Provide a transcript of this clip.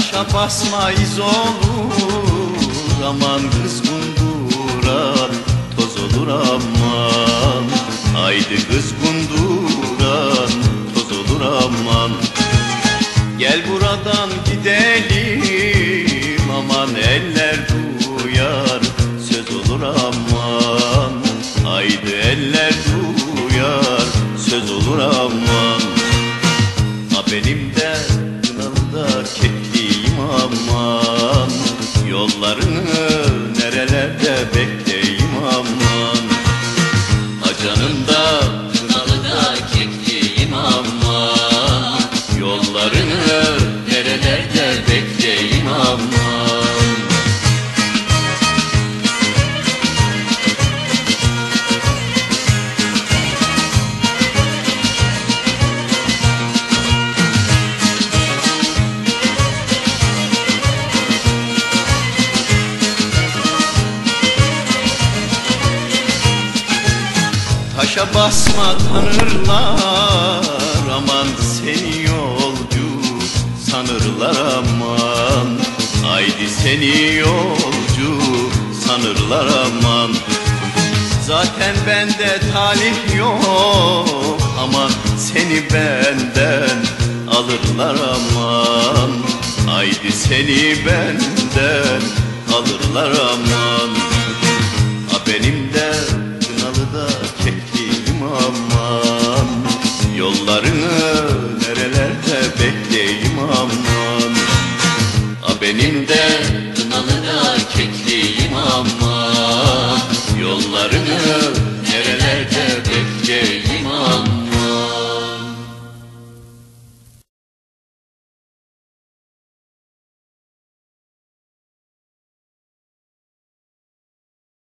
Taşa basma iz olur. Aman kız kunduran Toz olur aman. Haydi kız kunduran Toz olur aman. Gel buradan gidelim Aman eller duyar Söz olur aman. Haydi eller duyar Söz olur aman. Ha benim de kınalıda kekliyim aman. Yollarını nerelerde bekleyeyim aman. Ha canım da kekliyim aman. Yollarını nerelerde bekleyeyim Taşa basma tanırlar aman seni yolcu sanırlar aman. Haydi seni yolcu sanırlar aman. Zaten bende talih yok aman seni benden alırlar aman. Haydi seni benden alırlar aman Kınalı'da kekliyim ama Yollarını nerelerde bekleyim